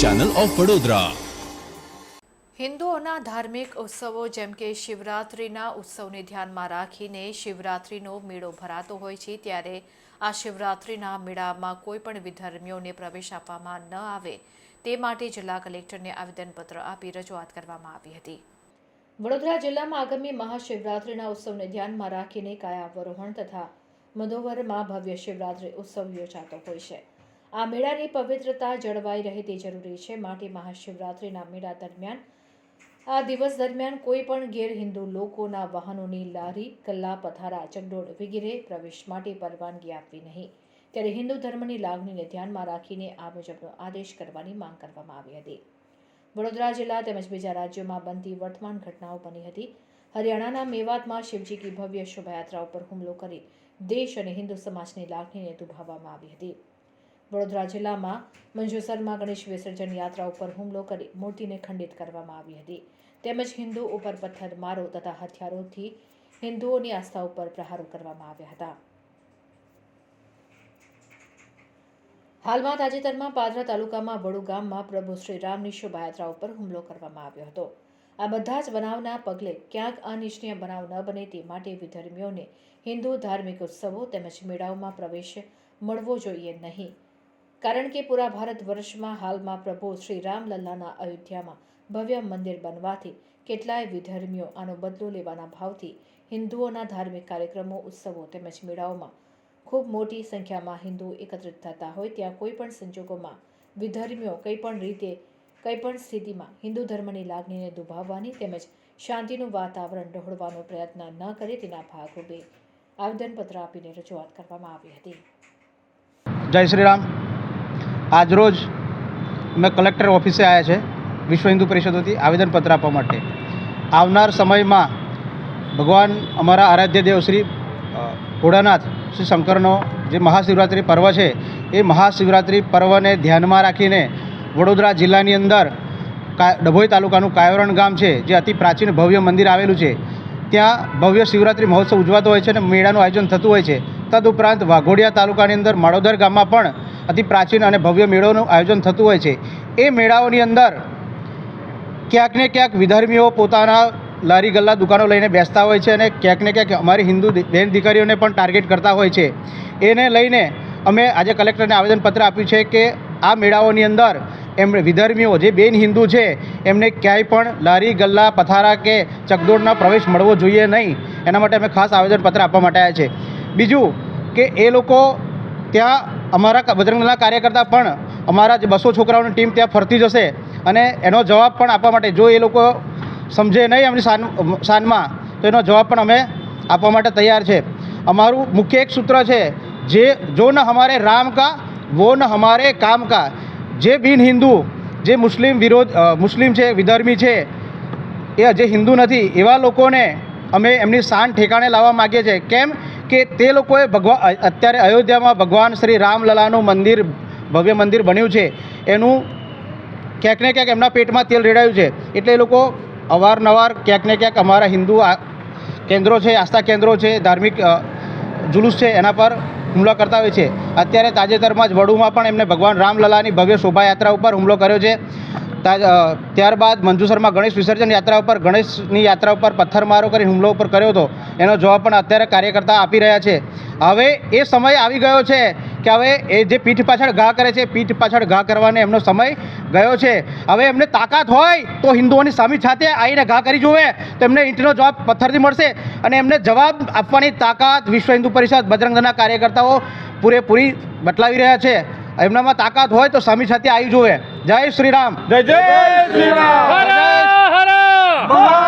Channel of Vadodara હિન્દુઓના ધાર્મિક ઉત્સવો જેમ કે શિવરાત્રિના ઉત્સવને ધ્યાનમાં રાખીને શિવરાત્રિનો મેળો ભરાતો હોય છે, ત્યારે આ શિવરાત્રિના મેળામાં કોઈ પણ વિધર્મીઓને પ્રવેશ આપવામાં ન આવે, તે માટે જિલ્લા કલેક્ટરને આવેદનપત્ર આપી રજૂઆત કરવામાં આવી હતી. વડોદરા જિલ્લામાં આગામી મહાશિવરાત્રિના ઉત્સવને ધ્યાનમાં રાખીને કાયાવરોહણ તથા મધોવરમાં ભવ્ય શિવરાત્રિ ઉત્સવ યોજાતો હોય છે. આ મેળાની પવિત્રતા જળવાઈ રહે તે જરૂરી છે. માટે મહાશિવરાત્રિના મેળા દરમિયાન, આ દિવસ દરમિયાન કોઈ પણ ગેર હિન્દુ લોકોના વાહનોની લારી કલ્લા પથારા ચગડોળ વગેરે પ્રવેશ માટે પરવાનગી આપવી નહીં. ત્યારે હિન્દુ ધર્મની લાગણીને ધ્યાનમાં રાખીને આ મુજબનો આદેશ કરવાની માંગ કરવામાં આવી હતી. વડોદરા જિલ્લા તેમજ બીજા રાજ્યોમાં બનતી વર્તમાન ઘટનાઓ બની હતી. હરિયાણાના મેવાતમાં શિવજી કી ભવ્ય શોભાયાત્રા ઉપર હુમલો કરી દેશ અને હિન્દુ સમાજની લાગણીને દુભાવવામાં આવી હતી. વડોદરા જિલ્લામાં મંજુસરમાં ગણેશ વિસર્જન યાત્રા ઉપર હુમલો કરી મૂર્તિને ખંડિત કરવામાં આવી હતી. તેમજ હિન્દુ ઉપર પથ્થર મારો તથા હથિયારોથી હિન્દુઓની આસ્થા ઉપર પ્રહારો કરવામાં આવ્યા હતા. હાલમાં તાજેતરમાં પાદરા તાલુકામાં વડુ ગામમાં પ્રભુ શ્રીરામની શોભાયાત્રા ઉપર હુમલો કરવામાં આવ્યો હતો. આ બધા જ બનાવના પગલે ક્યાંક અનિચ્છનીય બનાવ ન બને તે માટે વિધર્મીઓને હિન્દુ ધાર્મિક ઉત્સવો તેમજ મેળાઓમાં પ્રવેશ મળવો જોઈએ નહીં. કારણ કે પૂરા ભારત વર્ષમાં હાલમાં પ્રભુ શ્રી રામલલ્લાના અયોધ્યામાં ભવ્ય મંદિર બનવાથી કેટલાય વિધર્મીઓ આનો બદલો લેવાના ભાવથી હિન્દુઓના ધાર્મિક કાર્યક્રમો, ઉત્સવો તેમજ મેળાઓમાં ખૂબ મોટી સંખ્યામાં હિન્દુ એકત્રિત થતા હોય ત્યાં કોઈ પણ સંજોગોમાં વિધર્મીઓ કંઈ પણ રીતે, કંઈ પણ સ્થિતિમાં હિન્દુ ધર્મની લાગણીને દુભાવવાની તેમજ શાંતિનું વાતાવરણ ડહોળવાનો પ્રયત્ન ન કરે તેના ભાગરૂપે આવેદનપત્ર આપીને રજૂઆત કરવામાં આવી હતી. જય શ્રી રામ આજરોજ અમે કલેક્ટર ઓફિસે આવ્યા છે વિશ્વ હિન્દુ પરિષદોથી આવેદનપત્ર આપવા માટે. આવનાર સમયમાં ભગવાન અમારા આરાધ્ય દેવ શ્રી ભોળાનાથ, શ્રી શંકરનો જે મહાશિવરાત્રિ પર્વ છે, એ મહાશિવરાત્રિ પર્વને ધ્યાનમાં રાખીને વડોદરા જિલ્લાની અંદર ડભોઈ તાલુકાનું કાયોરણ ગામ છે, જે અતિ પ્રાચીન ભવ્ય મંદિર આવેલું છે, ત્યાં ભવ્ય શિવરાત્રિ મહોત્સવ ઉજવાતો હોય છે અને મેળાનું આયોજન થતું હોય છે. તદુપરાંત વાઘોડિયા તાલુકાની અંદર માળોદર ગામમાં પણ અતિ પ્રાચીન અને ભવ્ય મેળોનું આયોજન થતું હોય છે. એ મેળાઓની અંદર ક્યાંક ને ક્યાંક વિધર્મીઓ પોતાના લારી ગલ્લા દુકાનો લઈને બેસતા હોય છે અને ક્યાંક ને ક્યાંક અમારી હિન્દુ બહેન દીકરીઓને પણ ટાર્ગેટ કરતા હોય છે. એને લઈને અમે આજે કલેક્ટરને આવેદનપત્ર આપ્યું છે કે આ મેળાઓની અંદર એમણે વિધર્મીઓ જે બેન હિન્દુ છે, એમને ક્યાંય પણ લારી ગલ્લા, પથારા કે ચકદોડના પ્રવેશ મળવો જોઈએ નહીં. એના માટે અમે ખાસ આવેદનપત્ર આપવા માટે આવ્યા છે. બીજું કે એ લોકો ત્યાં અમારા બજરંગદળના કાર્યકર્તા પણ અમારા જે બસો છોકરાઓની ટીમ ત્યાં ફરતી જશે અને એનો જવાબ પણ આપવા માટે, જો એ લોકો સમજે નહીં એમની શાન શાનમાં તો એનો જવાબ પણ અમે આપવા માટે તૈયાર છે. અમારું મુખ્ય એક સૂત્ર છે જે, જો ન હમારે રામ કા, વો ન હમારે કામ કા. જે બિન હિન્દુ, જે મુસ્લિમ વિરોધ મુસ્લિમ છે, વિધર્મી છે, એ જે હિન્દુ નથી, એવા લોકોને અમે એમની શાન ઠેકાણે લાવવા માગીએ છીએ. કેમ? કે તે લોકોએ ભગવાન અત્યારે અયોધ્યામાં ભગવાન શ્રી રામલલાનું મંદિર, ભવ્ય મંદિર બન્યું છે. એનું ક્યાંક ને ક્યાંક એમના પેટમાં તેલ રેડાયું છે. એટલે એ લોકો અવારનવાર ક્યાંક ને ક્યાંક અમારા હિન્દુ કેન્દ્રો છે, આસ્થા કેન્દ્રો છે, ધાર્મિક જુલુસ છે, એના પર હુમલો કરતા હોય છે. અત્યારે તાજેતરમાં જ વડુમાં પણ એમને ભગવાન રામલલાની ભવ્ય શોભાયાત્રા ઉપર હુમલો કર્યો છે. ત્યારબાદ મંજુસરમાં ગણેશ વિસર્જન યાત્રા ઉપર, ગણેશની યાત્રા ઉપર પથ્થરમારો કરી હુમલો ઉપર કર્યો હતો. એનો જવાબ પણ અત્યારે કાર્યકર્તા આપી રહ્યા છે. હવે એ સમય આવી ગયો છે કે હવે એ જે પીઠ પાછળ ઘા કરે છે, પીઠ પાછળ ઘા કરવાનો એમનો સમય ગયો છે. હવે એમને તાકાત હોય તો હિન્દુઓની સામી સાથે આવીને ઘા કરી જોવે તો એમને ઈંટનો જવાબ પથ્થરથી મળશે અને એમને જવાબ આપવાની તાકાત વિશ્વ હિન્દુ પરિષદ બજરંગ કાર્યકર્તાઓ પૂરેપૂરી બતલાવી રહ્યા છે. એમનામાં તાકાત હોય તો સ્વામી સાથે આવી જોવે. જય શ્રી રામ જય જય શ્રી રામ હર.